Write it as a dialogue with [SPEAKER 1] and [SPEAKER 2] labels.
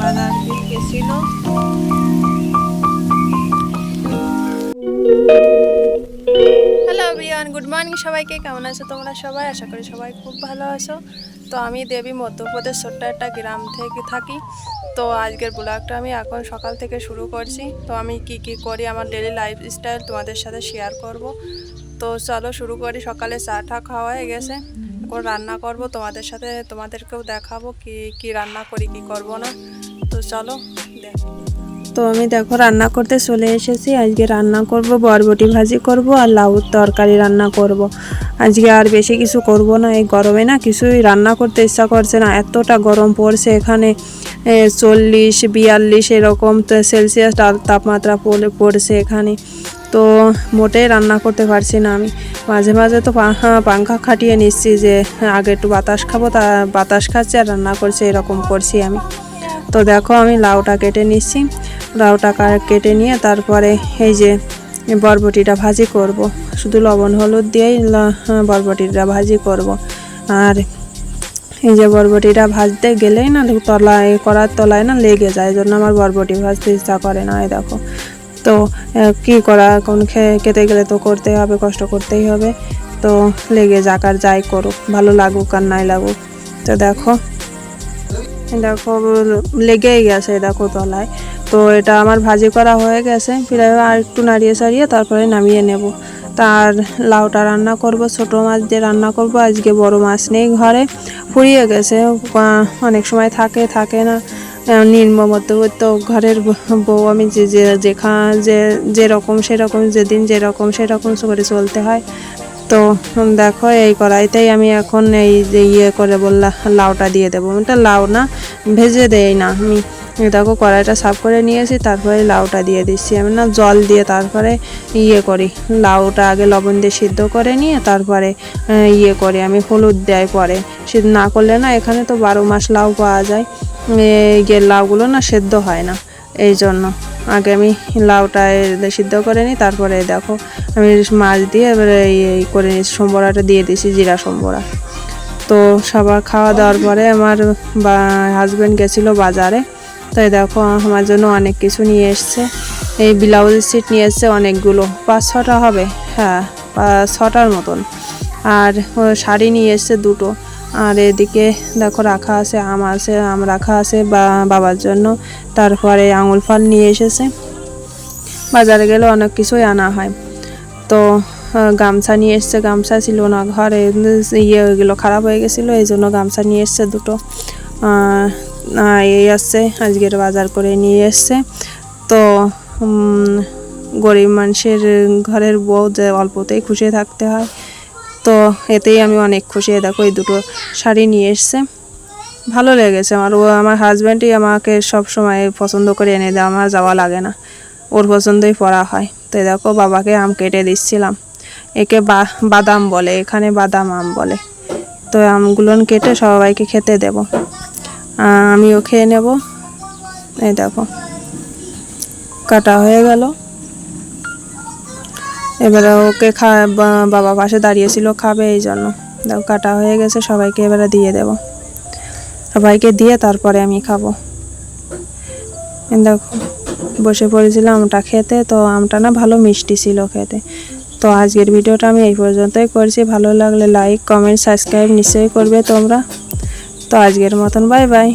[SPEAKER 1] বাজার গেছিল hello good morning সবাইকে। কেমন আছো তোমরা সবাই? আশা করি সবাই খুব ভালো আছো। তো আমি দেবী মধ্যপ্রদেশ ছোট্ট একটা গ্রাম থেকে থাকি। তো আজকের ব্লগটা আমি এখন সকাল থেকে শুরু করছি। তো আমি কি কি করি, আমার ডেলি লাইফ স্টাইল তোমাদের সাথে শেয়ার করব। তো চলো শুরু করি। সকালে চা টা খাওয়া হয়ে গেছে। এখন রান্না করব, তোমাদের সাথে তোমাদেরকেও দেখাবো কি কি রান্না করি, কি করব না। তো চলো দেখ তো আমি দেখো, রান্না করতে চলে এসেছি। আজকে রান্না করব, বরবটি ভাজি করব আর লাউর তরকারি রান্না করব। আজকে আর বেশি কিছু করব না, এই গরমে না কিছুই রান্না করতে ইচ্ছা করছে না। এতটা গরম পড়ছে এখানে চল্লিশ, বিয়াল্লিশ এরকম সেলসিয়াস তাপমাত্রা পড়ে, পড়ছে এখানে। তো মোটেই রান্না করতে পারছি না আমি। মাঝে মাঝে তো পা- পাংখা খাটিয়ে নিচ্ছি যে আগে একটু বাতাস খাব, তা বাতাস খাচ্ছি আর রান্না করছি, এরকম করছি আমি। তো দেখো আমি লাউটা কেটে নিচ্ছি। লাউটা কেটে নিয়ে তারপরে এই যে বরবটিটা ভাজি করব। শুধু লবণ, হলুদ দিয়েই লা- বরবটিটা ভাজি করব। আর এই যে বরবটিটা ভাজতে গেলেই না, তলায়, করার তলায় না লেগে যায় জন্য আমার বরবটি ভাজতে ইচ্ছা করে না, এই দেখো। তো কি করা? খে- খেতে গেলে তো করতে হবে, কষ্ট করতেই হবে। তো লেগে যাক আর যাই করুক, ভালো লাগুক আর নাই লাগুক। তো দেখো দেখো, লেগেই গেছে দেখো তলায়। তো এটা আমার ভাজি করা হয়ে গেছে প্রায় আর একটু নাড়িয়ে সারিয়ে তারপরে নামিয়ে নেব। তার লাউটা রান্না করব, ছোট মাছ দিয়ে রান্না করব। আজকে বড় মাছ নেই ঘরে, ফুরিয়ে গেছে অনেক সময় থাকে থাকে না। মধ্যবিত্ত ঘরের বউ আমি যে যে, যেখা, যে, যেরকম সেরকম, যেদিন যেরকম সেরকম করে চলতে হয়। তো দেখো এই কড়াইতেই আমি এখন এই যে ইয়ে করে বললাম লাউটা দিয়ে দেবো। এটা লাউ না, ভেজে দেই না, আমি দেখো কড়াইটা সাফ করে নিয়েছি, তারপরে লাউটা দিয়ে দিচ্ছি। আমি না জল দিয়ে তারপরে ইয়ে করি, লাউটা আগে লবণ দিয়ে সিদ্ধ করে নিয়ে তারপরে ইয়ে করি আমি হলুদ দেয় পরে। সিদ্ধ না করলে না এখানে তো বারো মাস লাউ পাওয়া যায়। যে লাউগুলো না সেদ্ধ হয় না, এই জন্য। আগে আমি লাউটা সিদ্ধ করে নিই, তারপরে দেখো, আমি মাছ দিয়ে এবারে এই করে নিই সম্বরাটা দিয়ে দিয়েছি, জিরা সম্বরা। তো সবার খাওয়া দাওয়ার পরে আমার হাজব্যান্ড গেছিল বাজারে তাই দেখো, আমার জন্য অনেক কিছু নিয়ে এসছে। এই ব্লাউজ সিট নিয়ে এসছে অনেকগুলো, পাঁচ ছটা হবে হ্যাঁ ছটার মতন। আর শাড়ি নিয়ে এসছে দুটো। আর এদিকে দেখো রাখা আছে, আম আছে, আম রাখা আছে বা বাবার জন্য। তারপরে আঙুল ফল নিয়ে এসেছে। বাজারে গেলে অনেক কিছুই আনা হয়। তো গামছা নিয়ে এসছে, গামছা ছিল না ঘরে ইয়ে ওইগুলো খারাপ হয়ে গেছিল, এই জন্য গামছা নিয়ে এসছে দুটো। এই আসছে আজকের বাজার করে নিয়ে এসছে। তো গরিব মানুষের ঘরের বউ যে অল্পতেই খুশি থাকতে হয়। তো এতেই আমি অনেক খুশি। দেখো, এই দুটো শাড়ি নিয়ে এসছে। ভালো লেগেছে আমার। ও আমার হাজব্যান্ডই আমাকে সব সময় পছন্দ করে এনে দেয়। আমার যাওয়া লাগে না। ওর পছন্দই পরা হয়। তো দেখো, বাবাকে আম কেটে দিচ্ছিলাম। একে বাদাম বলে, এখানে বাদাম আম বলে। তো আমগুলো কেটে সবাইকে খেতে দেব। আমিও খেয়ে নেব। এই দেখো, কাটা হয়ে গেল। এবারে ওকে খা বাবা পাশে দাঁড়িয়েছিল, খাবে এই জন্য। দেখো, কাটা হয়ে গেছে, সবাইকে এবারে দিয়ে দেব। সবাইকে দিয়ে তারপরে আমি খাব। দেখো, বসে পড়েছিলাম আমটা খেতে, তো আমটা না ভালো মিষ্টি ছিল খেতে। তো আজকের ভিডিওটা আমি এই পর্যন্তই করছি। ভালো লাগলে লাইক কমেন্ট সাবস্ক্রাইব নিশ্চয়ই করবে তোমরা। তো আজকের মতন বাই বাই